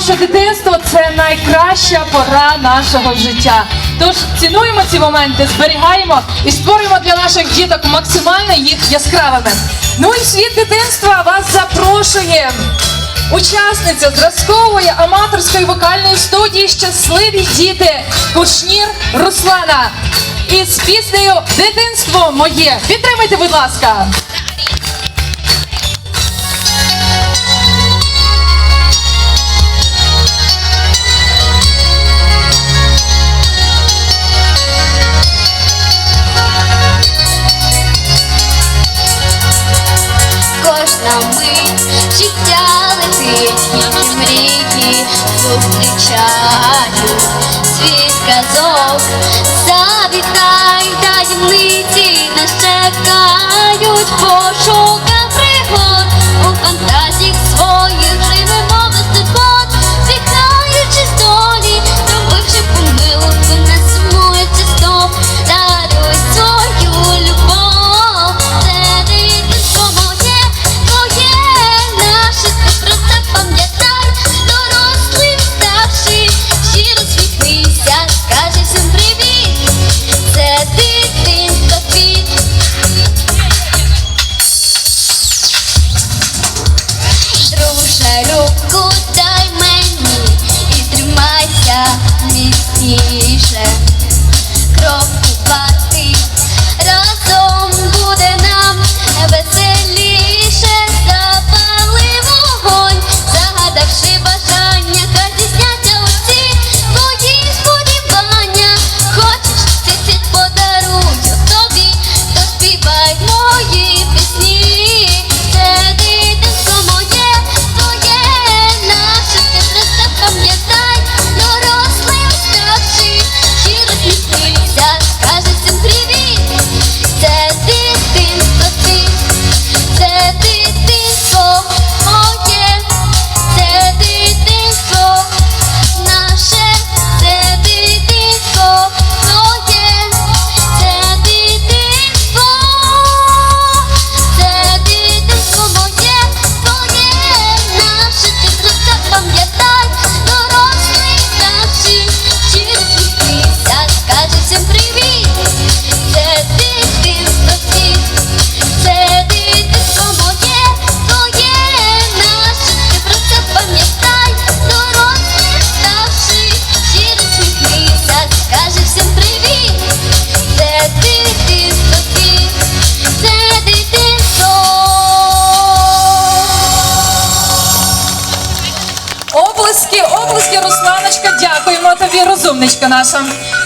знаємо, що дитинство це найкраща пора нашого життя. Тож цінуємо ці моменти, зберігаємо і створюємо для наших діток максимально їх яскравими. Ну і світ дитинства вас запрошує. Учасниця зразкової аматорської вокальної студії Щасливі діти Кушнір Руслана із піснею Дитинство моє. Підтримайте, будь ласка. на мить життя летить, які мрії зустрічають. руку дай мені і тримайся міцніше. Такі облески, Русланочка, дякуємо тобі, розумничка наша.